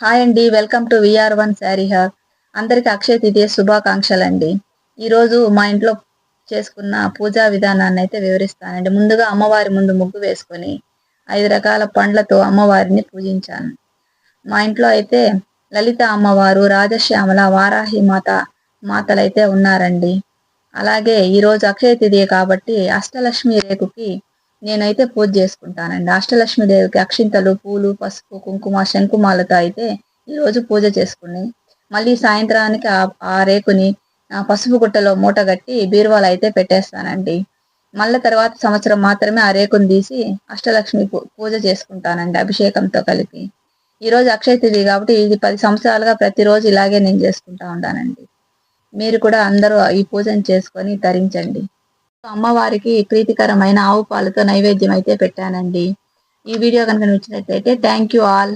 Hi అండి welcome to VR one sari her. అందరికి అక్షయ తిథియ శుభాకాంక్షలు అండి ఈరోజు మా ఇంట్లో చేసుకున్న పూజా విధానాన్ని అయితే వివరిస్తానండి. ముందుగా అమ్మవారి ముందు ముగ్గు వేసుకొని ఐదు రకాల పండ్లతో అమ్మవారిని పూజించాను. మా ఇంట్లో అయితే లలిత అమ్మవారు రాజశ్యామల వారాహి మాత మాతలైతే ఉన్నారండి. అలాగే ఈరోజు అక్షయ తిథి కాబట్టి అష్టలక్ష్మి రేకుకి నేనైతే పూజ చేసుకుంటానండి. అష్టలక్ష్మీదేవికి అక్షింతలు పూలు పసుపు కుంకుమ శంకుమాలతో అయితే ఈరోజు పూజ చేసుకుని మళ్ళీ సాయంత్రానికి ఆ రేకుని పసుపు గుట్టలో మూట కట్టి బీరువాలు అయితే పెట్టేస్తానండి. మళ్ళీ తర్వాత సంవత్సరం మాత్రమే ఆ రేకుని తీసి అష్టలక్ష్మి పూజ చేసుకుంటానండి అభిషేకంతో కలిపి. ఈరోజు అక్షయ తిథి కాబట్టి ఇది పది సంవత్సరాలుగా ప్రతిరోజు ఇలాగే నేను చేసుకుంటా ఉంటానండి మీరు కూడా అందరూ ఈ పూజను చేసుకొని ధరించండి అమ్మవారికి ప్రీతికరమైన ఆవు పాలతో నైవేద్యం అయితే పెట్టానండి. ఈ వీడియో కనుక నచ్చినట్లయితే థ్యాంక్ యూ ఆల్